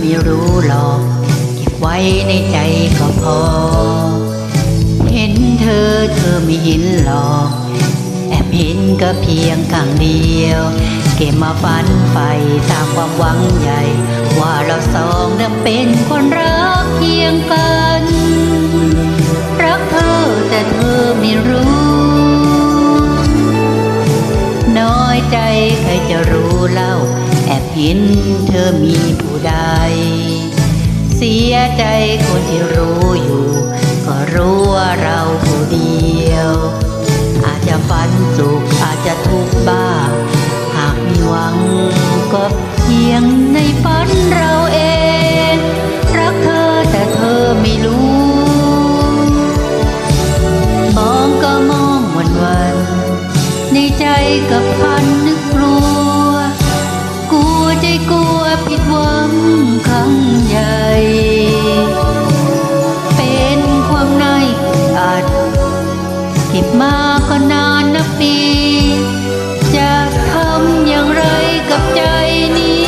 ไม่รู้หรอกเก็บไว้ในใจก็พอ เห็นเธอเธอไม่เห็นหรอกแอบเห็นก็เพียงข้างเดียว เก็บมาฝันใฝ่สร้างความหวังใหญ่ ว่าเราสองนั้นเป็นคนรักเพียงกัน รักเธอแต่เธอไม่รู้ น้อยใจใครจะรู้เล่า เห็นเธอมีผู้ใด เสียใจคนที่รู้อยู่ ก็รู้ว่าเราผู้เดียว อาจจะฝันสุขอาจจะทุกข์บ้าง หากมีหวังก็เพียงในฝันเราเอง รักเธอแต่เธอไม่รู้ มองก็มองวันวัน ในใจกั กลัวผิดหวังครั้งใหญ่ เป็นความในอึดอัดเก็บมาก็นานนับปี จะทำอย่างไรกับใจนี้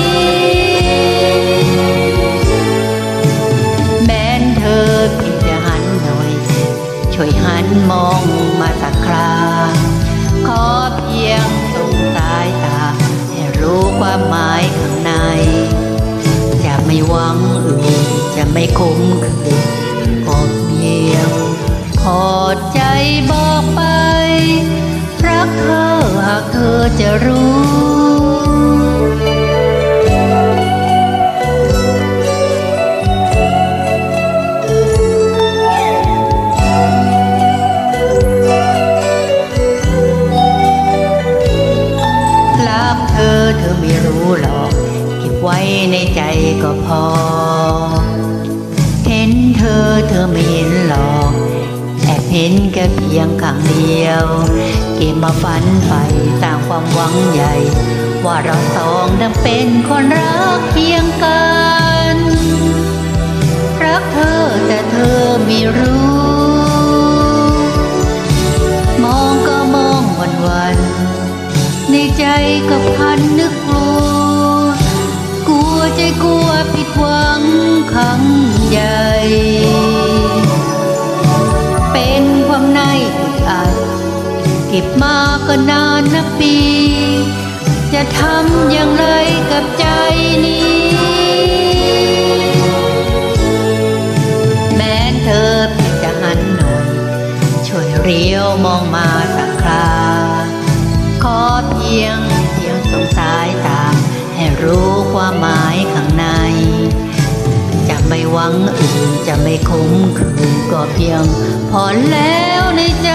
แม้นเธอเพียงจะหันหน่อย ช่วยหันมอง ความหมายข้างใน จะไม่หวังอื่นจะไม่คมคืนกดเพียงพอใจบอกไป รักเธอหากเธอจะรู้ หรอกเก็บไว้ในใจก็พอ เห็นเธอเธอไม่เห็นหรอกแอบเห็นแค่เพียงข้างเดียว เก็บมาฝันใฝ่สร้างความหวังใหญ่ ว่าเราสองนั้นเป็นคนรักเพียงกัน รักเธอแต่เธอไม่รู้ มองก็มองวันวันๆในใจก็พันนึก ใจกลัวผิดหวังครั้งใหญ่ เป็นความในอึดอัดเก็บมาก็นานนับปี จะทำอย่างไรกับใจนี้ แม้เธอเพียงจะหันหน่อย ช่วยเรียวมองมาสักครา ขอเพียง รู้ความหมายข้างใน จะไม่หวังอื่นจะไม่คมคืนก็เพียงพอแล้วในใจ